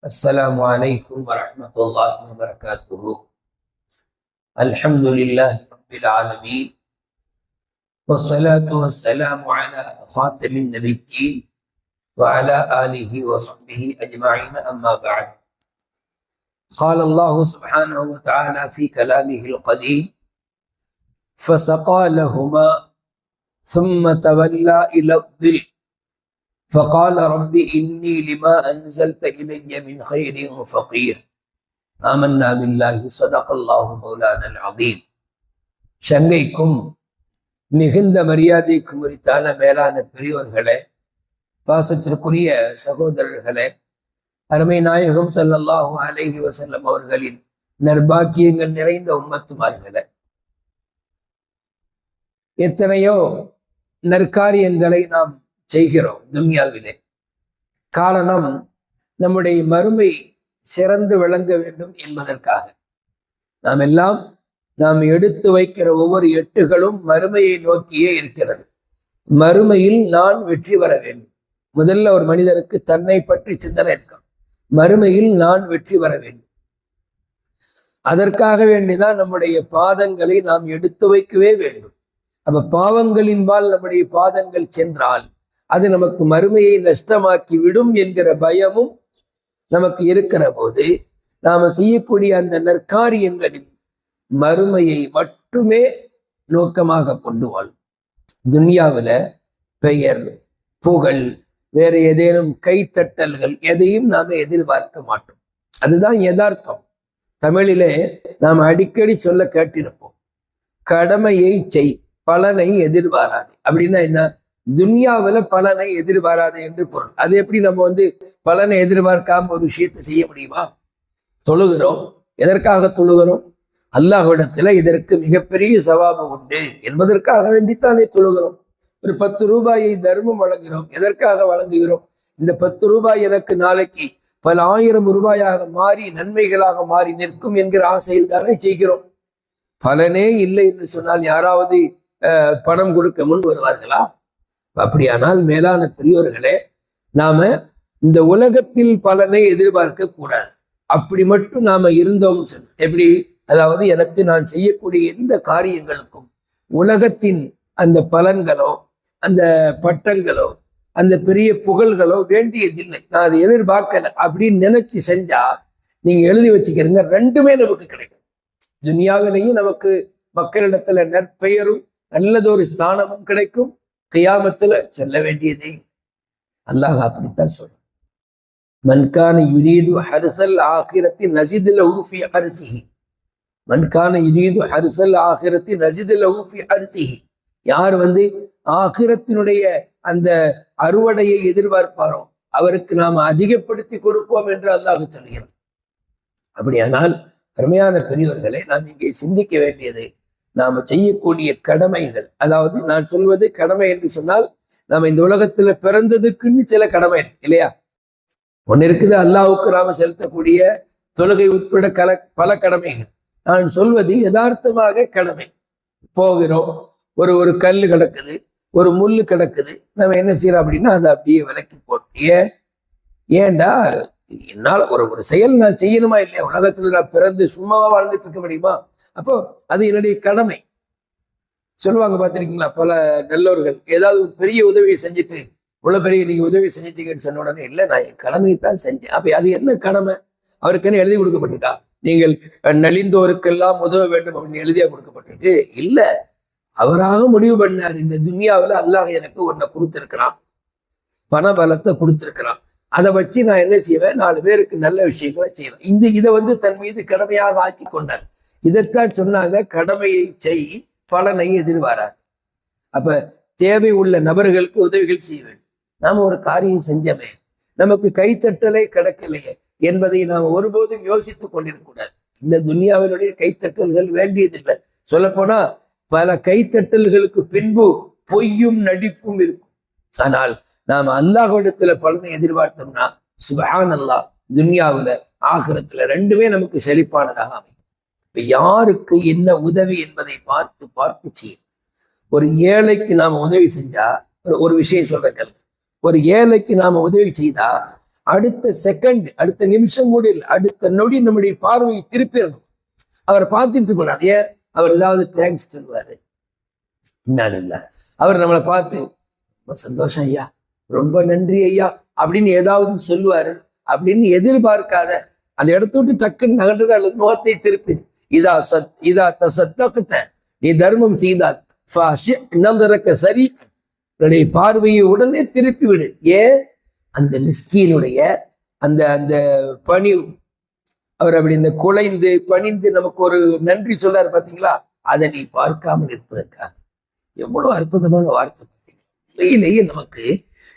السلام عليكم ورحمة الله وبركاته. الحمد لله رب العالمين. والصلاة والسلام على خاتم النبيين وعلى آله وصحبه أجمعين. أما بعد. قال الله سبحانه وتعالى في كلامه القديم فسقى لهما ثم تولى إلى الظل فقال رب إني لما أنزلت إلي من خير فقير آمنا بالله صدق الله مولانا العظيم சங்கைக்கும் மிகுந்த மரியாதைக்கும் உரித்தான மேலான பெரியோர்களே பாசத்திற்குரிய சகோதரர்களே அருமை நாயகம் ஸல்லல்லாஹு அலைஹி வஸல்லம் அவர்களின் நற்பாக்கியங்கள் நிறைந்த உம்மத்துமார்களே எத்தனையோ நற்காரியங்களை நாம் செய்கிறோம் துன்யாவிலே. காரணம் நம்முடைய மறுமை சிறந்து விளங்க வேண்டும் என்பதற்காக. நாம் எல்லாம் நாம் எடுத்து வைக்கிற ஒவ்வொரு எட்டுகளும் மறுமையை நோக்கியே இருக்கிறது. மறுமையில் நான் வெற்றி பெற வேண்டும். முதல்ல ஒரு மனிதருக்கு தன்னை பற்றி சிந்தனை இருக்கும் மறுமையில் நான் வெற்றி பெற வேண்டும். அதற்காக வேண்டிதான் நம்முடைய பாதங்களை நாம் எடுத்து வைக்கவே வேண்டும். அப்ப பாவங்களின்பால் நம்முடைய பாதங்கள் சென்றால் அது நமக்கு மறுமையை நஷ்டமாக்கி விடும் என்கிற பயமும் நமக்கு இருக்கிற போது நாம செய்யக்கூடிய அந்த நற்காரியங்களின் மறுமையை மட்டுமே நோக்கமாக கொண்டு வாழ் துன்யாவில் பெயர் புகழ் வேற ஏதேனும் கைத்தட்டல்கள் எதையும் நாம எதிர்பார்க்க மாட்டோம். அதுதான் யதார்த்தம். தமிழிலே நாம் அடிக்கடி சொல்ல கேட்டிருப்போம் கடமையை செய் பலனை எதிர்பாராது. அப்படின்னா என்ன? துன்யாவில் பலனை எதிர்பாராது என்று பொருள். அது எப்படி நம்ம வந்து பலனை எதிர்பார்க்காம ஒரு விஷயத்தை செய்ய முடியுமா? தொழுகிறோம். எதற்காக தொழுகிறோம்? அல்லாஹ்விடத்துல இதற்கு மிகப்பெரிய சவாபம் உண்டு. என்பதற்காக வேண்டித்தானே தொழுகிறோம். ஒரு பத்து ரூபாயை தர்மம் வழங்குகிறோம். எதற்காக வழங்குகிறோம்? இந்த பத்து ரூபாய் எனக்கு நாளைக்கு பல ஆயிரம் ரூபாயாக மாறி நன்மைகளாக மாறி நிற்கும் என்கிற ஆசையில் தானே செய்கிறோம். பலனே இல்லை என்று சொன்னால் யாராவது பணம் கொடுக்க முன் வருவார்களா? அப்படியானால் மேலான பெரியோர்களே நாம இந்த உலகத்தில் பலனை எதிர்பார்க்க கூடாது. அப்படி மட்டும் நாம இருந்தோம் எப்படி? அதாவது எனக்கு நான் செய்யக்கூடிய எந்த காரியங்களுக்கும் உலகத்தின் அந்த பலன்களோ அந்த பட்டங்களோ அந்த பெரிய புகழ்களோ வேண்டியதில்லை. நான் அதை எதிர்பார்க்கல. அப்படின்னு நினைச்சு செஞ்சா நீங்க எழுதி வச்சுக்கிறீங்க ரெண்டுமே நமக்கு கிடைக்கும். துனியாவிலையும் நமக்கு மக்களிடத்துல நற்பெயரும் நல்லதொரு ஸ்தானமும் கிடைக்கும். கியாமத்தில் சொல்ல வேண்டியதே அல்லாஹ் அப்படித்தான் சொல்றான். மன்கான யுரீது ஹரிசல் ஆகிரத்தி நசிதில் உருஃபி அரிசிஹி மன்கான யுரீது ஹரிசல் ஆகிரத்தி நசிதில் உருஃபி ஹரிசிஹி. யார் வந்து ஆகிரத்தினுடைய அந்த அறுவடையை எதிர்பார்ப்பாரோ அவருக்கு நாம் அதிகப்படுத்தி கொடுப்போம் என்று அல்லாஹ் சொல்கிறார் அப்படியானால் அருமையான பெரியவர்களை நாம் இங்கே சிந்திக்க வேண்டியது நாம செய்யக்கூடிய கடமைகள். அதாவது நான் சொல்வது கடமை என்று சொன்னால் நாம இந்த உலகத்துல பிறந்ததுக்குன்னு சில கடமை இருக்கு இல்லையா? ஒன்னு இருக்குது அல்லாவுக்கு நாம் செலுத்தக்கூடிய தொழுகை உட்பட கல பல கடமைகள். நான் சொல்வது யதார்த்தமாக கடமை. போகிறோம் ஒரு ஒரு கல் கிடக்குது ஒரு முள்ளு கிடக்குது நம்ம என்ன செய்யறோம் அப்படின்னா அதை அப்படியே விலக்கி போட்டு ஏன்? ஏன்டா என்னால் ஒரு ஒரு செயல் நான் செய்யணுமா இல்லையா? உலகத்துல நான் பிறந்து சும்மாவா வாழ்ந்துட்டு இருக்க முடியுமா? அப்போ அது என்னுடைய கடமை. சொல்லுவாங்க பார்த்துருக்கீங்களா? பல நல்லவர்கள் ஏதாவது ஒரு பெரிய உதவியை செஞ்சுட்டு இவ்வளவு பெரிய நீங்கள் உதவி செஞ்சிட்டீங்கன்னு சொன்ன உடனே இல்லை நான் என் கடமையை தான் செஞ்சேன். அப்ப அது என்ன கடமை? அவருக்கு என்ன எழுதி கொடுக்கப்பட்டிருக்கா? நீங்கள் நலிந்தோருக்கெல்லாம் உதவ வேண்டும் அப்படின்னு எழுதியா கொடுக்கப்பட்டிருக்கு. இல்ல அவராக முடிவு பண்ணார். இந்த துன்யாவில் அல்லாஹ் எனக்கு ஒன்றை கொடுத்துருக்கிறான். பண பலத்தை கொடுத்துருக்கிறான். அதை வச்சு நான் என்ன செய்வேன்? நாலு பேருக்கு நல்ல விஷயங்களை செய்வேன். இந்த இதை வந்து தன் மீது கடமையாக ஆக்கி கொண்டார். இதற்காக சொன்னாங்க கடமையை செய் பலனை எதிர்பாராது. அப்ப தேவை உள்ள நபர்களுக்கு உதவிகள் செய்ய வேண்டும். நாம ஒரு காரியம் செஞ்சமே நமக்கு கைத்தட்டலே கிடக்கலையே என்பதை நாம் ஒருபோதும் யோசித்துக் கொண்டிருக்கூடாது இந்த துனியாவினுடைய கைத்தட்டல்கள் வேண்டியதில்லை. சொல்லப்போனா பல கைத்தட்டல்களுக்கு பின்பு பொய்யும் நடிப்பும் இருக்கும். ஆனால் நாம் அல்லாஹிடத்துல பலனை எதிர்பார்த்தோம்னா சுபஹான் அல்லாஹ் துன்யாவுல ஆகிரத்துல ரெண்டுமே நமக்கு செழிப்பானதாக அமையும். யாருக்கு என்ன உதவி என்பதை பார்த்து பார்த்து செய்யும் ஒரு ஏழைக்கு நாம உதவி செஞ்சா ஒரு- ஒரு விஷயம் சொல்றேன் கல்வி ஒரு ஏழைக்கு நாம உதவி செய்தா அடுத்த செகண்ட் அடுத்த நிமிஷம் கூட அடுத்த நொடி நம்முடைய பார்வையை திருப்பிடணும் அவரை பார்த்துட்டு இருக்கணும் ஏன்? அவர் ஏதாவது தேங்க்ஸ் சொல்லுவாரு. நான் இல்ல. அவர் நம்மளை பார்த்து ரொம்ப சந்தோஷம் ஐயா ரொம்ப நன்றி ஐயா அப்படின்னு ஏதாவது சொல்லுவாரு. அப்படின்னு எதிர்பார்க்காத அந்த இடத்த விட்டு டக்குன்னு நகர்றது அல்லது முகத்தை திருப்பி. இதா சத் இதா தசத்தகுத்த நீ தர்மம் செய்தால் நம்புறக்க சரி உன்னுடைய பார்வையை உடனே திருப்பி விடு ஏன் அந்த மிஸ்கீனுடைய அந்த அந்த பணி அவர் அப்படி இந்த குலைந்து பணிந்து நமக்கு ஒரு நன்றி சொல்லாரு பாத்தீங்களா? அதை நீ பார்க்காமல் இருப்பதற்காக. எவ்வளவு அற்புதமான வார்த்தை உண்மையிலேயே நமக்கு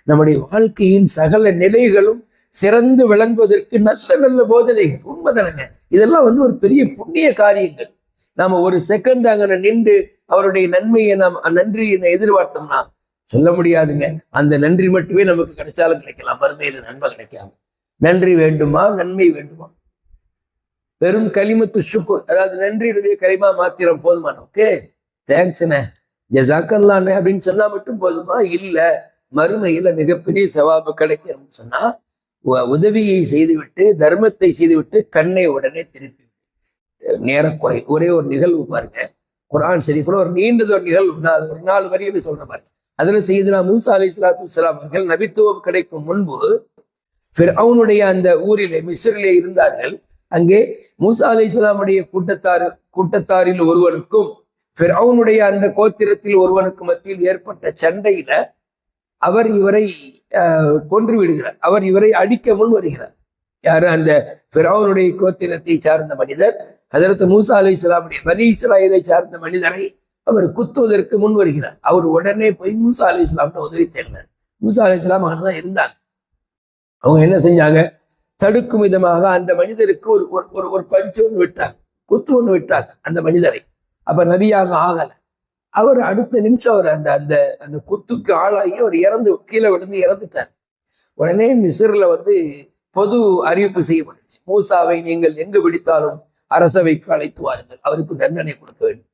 நம்முடைய வாழ்க்கையின் சகல நிலைகளும் சிறந்து விளங்குவதற்கு நல்ல நல்ல போதனைகள். உண்மைதானங்க? இதெல்லாம் வந்து ஒரு பெரிய புண்ணிய காரியங்கள். நாம ஒரு செகண்ட் அங்க நின்று அவருடைய நன்மையை நாம் நன்றியை எதிர்பார்த்தோம்னா சொல்ல முடியாதுங்க. அந்த நன்றி மட்டுமே நமக்கு கிடைச்சாலும் கிடைக்கலாம். வறுமையில நன்மை கிடைக்காம. நன்றி வேண்டுமா? நன்மை வேண்டுமா? வெறும் களிமத்து சுக்குர் அதாவது நன்றியுடைய களிமா மாத்திரம் போதுமா நமக்கு? தேங்க்ஸ்ண்ணே ஜசாக்கல்லாண்ணே அப்படின்னு சொன்னா மட்டும் போதுமா? இல்ல. மறுமையில மிகப்பெரிய சவாபு கிடைக்கணும்னு சொன்னா உதவியை செய்துவிட்டு தர்மத்தை செய்துவிட்டு கண்ணை உடனே திருப்பி நேரக்குறை ஒரே ஒரு நிகழ்வு பாருங்க. குரான் ஷெரீஃபில் ஒரு நீண்டது ஒரு நிகழ்வு. நான் அது ஒரு நாலு வரியில் சொல்ற பாருங்க. அதில் செய்தனா மூசா அலி சலாத்து அவர்கள் நபித்துவம் கிடைக்கும் முன்பு அவனுடைய அந்த ஊரிலே மிஸ்ரிலே இருந்தார்கள். அங்கே மூசா அலி இஸ்லாமுடைய கூட்டத்தார் கூட்டத்தாரில் ஒருவனுக்கும் அவனுடைய அந்த கோத்திரத்தில் ஒருவனுக்கு மத்தியில் ஏற்பட்ட சண்டையில அவர் இவரை கொன்று விடுகிறார். அவர் இவரை அழிக்க முன் வருகிறார். யாரு? அந்த பிறவனுடைய கோத்திரத்தை சார்ந்த மனிதர் அதற்கு மூசா அலி இஸ்லாமுடைய பனி இஸ்ராயலை சார்ந்த மனிதரை அவர் குத்துவதற்கு முன் வருகிறார். அவர் உடனே போய் மூசா அலி இஸ்லாம்னு உதவி தேடினார் மூசா அலி இஸ்லாம் அங்கே தான் இருந்தாங்க. அவங்க என்ன செஞ்சாங்க? தடுக்கும் விதமாக அந்த மனிதருக்கு ஒரு ஒரு ஒரு ஒரு பஞ்சு ஒன்று விட்டாங்க. குத்து ஒன்று விட்டாங்க அந்த மனிதரை. அப்ப நபியாக ஆகலை. அவர் அடுத்த நிமிஷம் அவர் அந்த அந்த அந்த குத்துக்கு ஆளாகி அவர் இறந்து கீழே விழுந்து இறந்துட்டார். உடனே மிஸ்ரில் வந்து பொது அறிவிப்பு செய்யப்பட்டுச்சு. மூசாவை நீங்கள் எங்கு பிடித்தாலும் அரசவைக்கு அழைத்து வாருங்கள். அவருக்கு தண்டனை கொடுக்க வேண்டும்.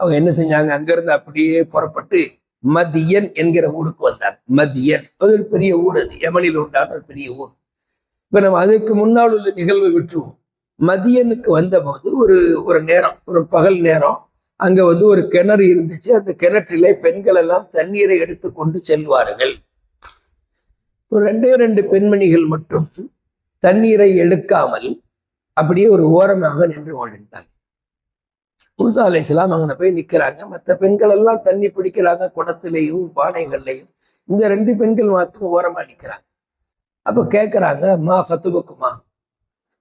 அவங்க என்ன செஞ்சாங்க? அங்கிருந்து அப்படியே புறப்பட்டு மதியன் என்கிற ஊருக்கு வந்தாங்க மதியன். அது ஒரு பெரிய ஊர் அது. யமனில் உண்டான ஒரு பெரிய ஊர். இப்ப நம்ம அதுக்கு முன்னால் உள்ள நிகழ்வை விட்டுருவோம். மதியனுக்கு வந்தபோது ஒரு ஒரு நேரம் ஒரு பகல் நேரம் அங்க வந்து ஒரு கிணறு இருந்துச்சு. அந்த கிணற்றிலே பெண்கள் எல்லாம் தண்ணீரை எடுத்து கொண்டு செல்வார்கள். ரெண்டே ரெண்டு பெண்மணிகள் மட்டும் தண்ணீரை எடுக்காமல் அப்படியே ஒரு ஓரமாக நின்று கொண்டிருந்தாங்க ஊசாலை இஸ்லாம் அங்கே போய் நிற்கிறாங்க மற்ற பெண்கள் எல்லாம் தண்ணி பிடிக்கிறாங்க. குடத்திலையும் பானைகள்லையும். இந்த ரெண்டு பெண்கள் மாத்திரம் ஓரமா நிற்கிறாங்க அப்போ கேட்குறாங்க அம்மா கத்துபக்குமா?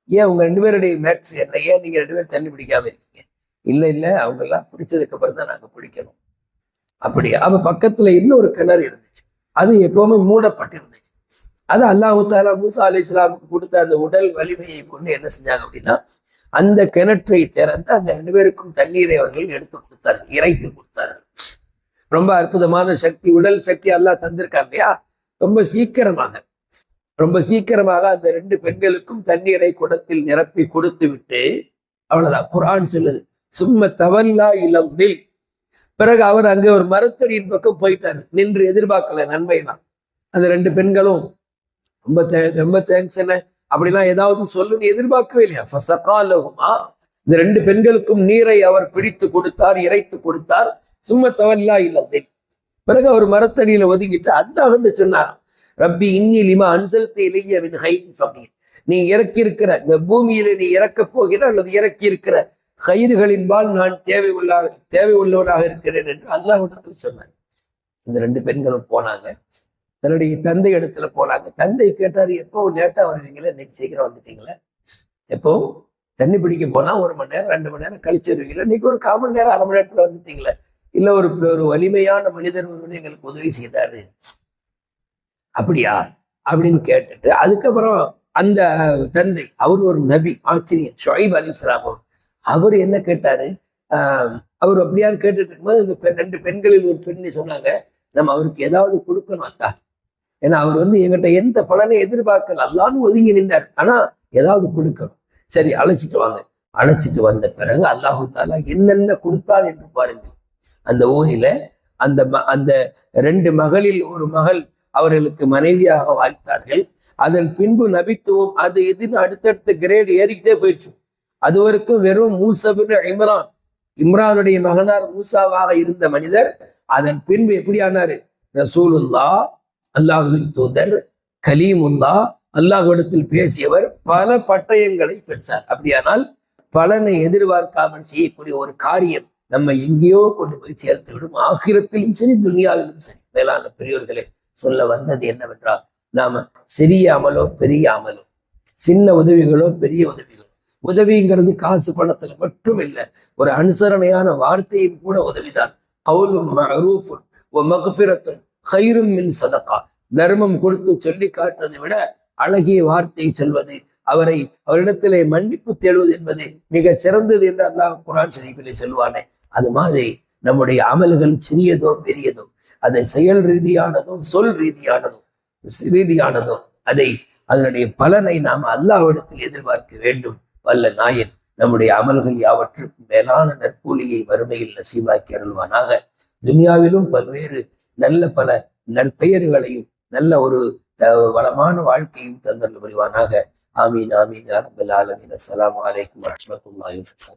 ஏன் உங்க ரெண்டு பேருடைய மேட்ச் என்ன? ஏன் நீங்க ரெண்டு பேரும் தண்ணி பிடிக்காம இருக்கீங்க? இல்லை இல்லை அவங்கெல்லாம் பிடிச்சதுக்கு அப்புறம் தான் நாங்க பிடிக்கணும். அப்படியா? அவ பக்கத்துல இன்னொரு கிணறு இருந்துச்சு. அது எப்பவுமே மூடப்பட்டிருந்துச்சு அது அல்லாஹு தாலா மூசா அலி இஸ்லாமுக்கு கொடுத்த அந்த உடல் வலிமையை கொண்டு என்ன செஞ்சாங்க அப்படின்னா அந்த கிணற்றை திறந்து அந்த ரெண்டு பேருக்கும் தண்ணீரை அவர்கள் எடுத்து கொடுத்தார்கள் இறைத்து கொடுத்தார்கள் ரொம்ப அற்புதமான சக்தி உடல் சக்தி அல்லாஹ் தந்திருக்காங்க இல்லையா? ரொம்ப சீக்கிரமாக ரொம்ப சீக்கிரமாக அந்த ரெண்டு பெண்களுக்கும் தண்ணீரை குடத்தில் நிரப்பி கொடுத்து விட்டு அவ்வளவுதான். குரான் சொல்லுது சும்ம தவல்லா இளம்பில் பிறகு அவர் அங்கே ஒரு மரத்தடியின் பக்கம் போயிட்டார். நின்று எதிர்பார்க்கல நன்மை தான் அந்த ரெண்டு பெண்களும் ரொம்ப தே- ரொம்ப தேங்க்ஸ் என்ன அப்படிலாம் ஏதாவது சொல்லுன்னு எதிர்பார்க்கவே இல்லையா? ஃபசகாலகுமா. இந்த ரெண்டு பெண்களுக்கும் நீரை அவர் பிடித்து கொடுத்தார் இறைத்து கொடுத்தார். சும்மா தவல்லா இல்லை பிறகு அவர் மரத்தடியில ஒதுங்கிட்டு அல்லாஹ்னு சொன்னார் ரப்பி இன்னி லிமா அன்சல் இலைய நீ இறக்கி இருக்கிற இந்த பூமியில நீ இறக்க போகிற அல்லது இறக்கி இருக்கிற கயிறுகளின்பால் நான் தேவை உள்ள தேவை உள்ளவனாக இருக்கிறேன் என்று அல்லாஹ்விடத்தில் சொன்னார். இந்த ரெண்டு பெண்களும் போனாங்க. தன்னுடைய தந்தை இடத்துல போனாங்க. தந்தை கேட்டார் எப்போ லேட்டா வருவீங்களே? இன்னைக்கு சீக்கிரம் வந்துட்டீங்களே? எப்போ? தண்ணி பிடிக்க போனா ஒரு மணி நேரம் ரெண்டு மணி நேரம் கழிச்சு வருவீங்களா? இன்னைக்கு ஒரு கால் மணி நேரம் அரை மணி நேரத்துல வந்துட்டீங்களே? இல்ல ஒரு ஒரு வலிமையான மனிதர் ஒருவன் எங்களுக்கு உதவி செய்தாரு. அப்படியா? அப்படின்னு கேட்டுட்டு அதுக்கப்புறம் அந்த தந்தை அவர் ஒரு நபி ஆச்சரியம். ஷொய்ப் அலி அவர் அவர் என்ன கேட்டாரு? ஆஹ் அவர் அப்படியான்னு கேட்டுட்டு இருக்கும்போது இந்த ரெண்டு பெண்களில் ஒரு பெண்ணை சொன்னாங்க நம்ம அவருக்கு ஏதாவது கொடுக்கணும் அத்தா. ஏன்னா அவர் வந்து எங்கிட்ட எந்த பலனை எதிர்பார்க்கல. அல்லான்னு ஒதுங்கி நின்றார். ஆனா ஏதாவது கொடுக்கணும். சரி அழைச்சிட்டு வாங்க. அழைச்சிட்டு வந்த பிறகு அல்லாஹு தாலா என்னென்ன கொடுத்தான் என்று பாருங்கள். அந்த ஊரில அந்த ம- அந்த ரெண்டு மகளில் ஒரு மகள் அவர்களுக்கு மனைவியாக வாய்த்தார்கள் அதன் பின்பு நபித்துவம் அது இதுன்னு அடுத்தடுத்த கிரேட் ஏறிக்கிட்டே போயிடுச்சு. அது வரைக்கும் வெறும் மூசபின் இம்ரான். இம்ரானுடைய மகனார் மூசாவாக இருந்த மனிதர் அதன் பின்பு எப்படி ஆனாரு ரசூலுல்லா அல்லாஹுவின் தூதர் கலீமுல்லா அல்லாஹ்விடத்தில் பேசியவர் பல பட்டயங்களை பெற்றார். அப்படியானால் பலனை எதிர்பார்க்காமல் செய்யக்கூடிய ஒரு காரியம் நம்ம எங்கேயோ கொண்டு போய் சேர்த்து விடும். ஆகிரத்திலும் சரி துனியாவிலும் சரி. மேலான பெரியோர்களே சொல்ல வந்தது என்னவென்றால் நாம சிறிய அமலோ பெரிய அமலோ சின்ன உதவிகளோ பெரிய உதவிகளோ உதவிங்கிறது காசு பணத்துல மட்டும் இல்லை ஒரு அனுசரணையான வார்த்தையும் கூட உதவிதான். மரூஃபுன் ஹைரும் மின் சதக்கா தர்மம் கொடுத்து சொல்லி காட்டுறதை விட அழகிய வார்த்தை சொல்வது அவரை அவரிடத்திலே மன்னிப்பு தேடுவது என்பது மிக சிறந்தது என்று அல்லாஹ் குரான் ஷரீஃபிலே சொல்வானே. அது மாதிரி நம்முடைய அமல்கள் சிறியதோ பெரியதோ அதை செயல் ரீதியானதும் சொல் ரீதியானதும் ரீதியானதோ அதை அதனுடைய பலனை நாம் அல்லாவிடத்தில் எதிர்பார்க்க வேண்டும். வல்ல நாயன் நம்முடைய அமல்கள் யாவற்றுக்கும் மேலான நற்கூலியை வறுமையில் நசீவாக்கி அருள்வானாக. துனியாவிலும் பல்வேறு நல்ல பல நற்பெயர்களையும் நல்ல ஒரு வளமான வாழ்க்கையும் தந்தல் புரிவானாக. ஆமீன் ஆமீன் யா ஆலமீன். அஸ்ஸலாமு வபரகாத்துஹு.